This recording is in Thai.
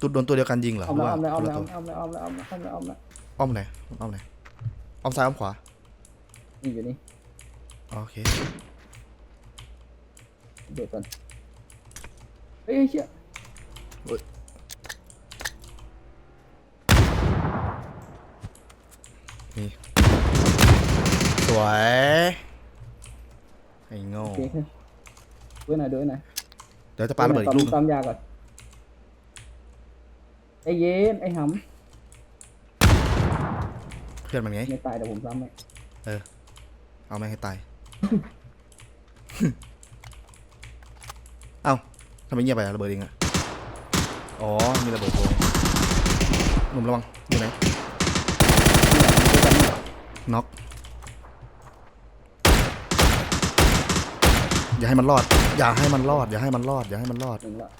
ตุดโดนตัวเดียวกันยิงเหรอเอาหรือแล้วว่าเอาแล้วคนเอาละแล้ตัววเอาแล้วเอาแล้วเอาแล้วเอาแล้วเอาแล้วอ้อมไหนอ้อมไหนอ้อมซ้ายอ้อมขวานี่อยู่นี่อ๋อโอเคเดี๋ยวก่อนเฮ้ยเชี่ยสวยไอ้โง่โอเคขึ้นด้วยหน่อยด้วยหน่อยเดี๋ยวจะปาระเบิดอีกลูกตามยาก่อน ไอ้เย็นไอ้หเพื่อนมันไงำไม่ตายเดี๋ยวผมซ้ำให้เอาแม่งให้ตาย เอ้าทำไมเงียบไปอะระเบิดเองอะอ๋อ มีระเบิดโดนหนุ่มระวัง อยู่ไหน น็อก อย่าให้มันรอด อย่าให้มันรอด อย่าให้มันรอด อย่าให้มันรอดหนึ่งละ